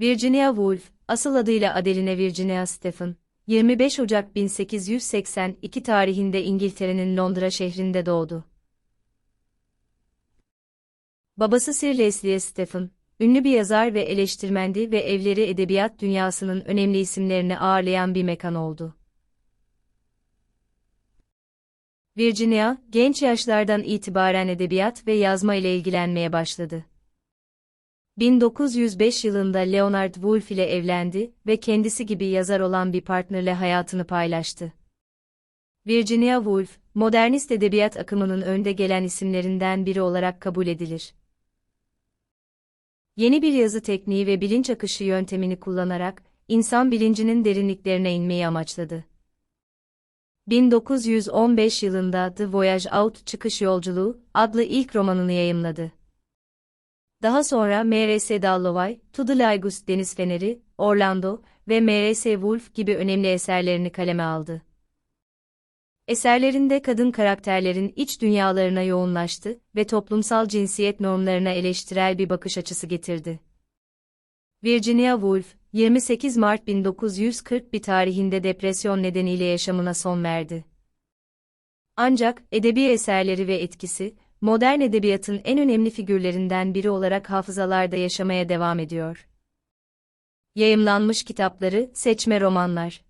Virginia Woolf, asıl adıyla Adeline Virginia Stephen, 25 Ocak 1882 tarihinde İngiltere'nin Londra şehrinde doğdu. Babası Sir Leslie Stephen, ünlü bir yazar ve eleştirmendi ve evleri edebiyat dünyasının önemli isimlerini ağırlayan bir mekan oldu. Virginia, genç yaşlardan itibaren edebiyat ve yazma ile ilgilenmeye başladı. 1905 yılında Leonard Woolf ile evlendi ve kendisi gibi yazar olan bir partnerle hayatını paylaştı. Virginia Woolf, modernist edebiyat akımının önde gelen isimlerinden biri olarak kabul edilir. Yeni bir yazı tekniği ve bilinç akışı yöntemini kullanarak, insan bilincinin derinliklerine inmeyi amaçladı. 1915 yılında The Voyage Out Çıkış Yolculuğu adlı ilk romanını yayımladı. Daha sonra M.R.S. Dalloway, To the Deniz Feneri, Orlando ve M.R.S. Wolf gibi önemli eserlerini kaleme aldı. Eserlerinde kadın karakterlerin iç dünyalarına yoğunlaştı ve toplumsal cinsiyet normlarına eleştirel bir bakış açısı getirdi. Virginia Woolf, 28 Mart 1941 tarihinde depresyon nedeniyle yaşamına son verdi. Ancak edebi eserleri ve etkisi, modern edebiyatın en önemli figürlerinden biri olarak hafızalarda yaşamaya devam ediyor. Yayımlanmış kitapları, seçme romanlar.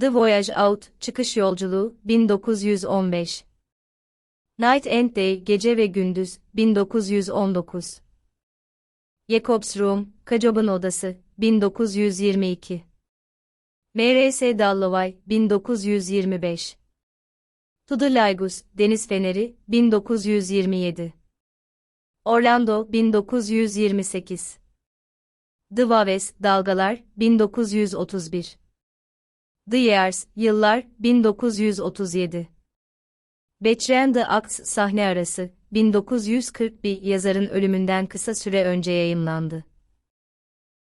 The Voyage Out, Çıkış Yolculuğu, 1915. Night and Day, Gece ve Gündüz, 1919. Jacob's Room, Kacob'un Odası, 1922. M.R.S. Dalloway, 1925. Lagos, Deniz Feneri, 1927. Orlando, 1928. The Dalgalar, 1931. The Years, Yıllar, 1937. Betray and the Acts sahne arası, 1941 yazarın ölümünden kısa süre önce yayımlandı.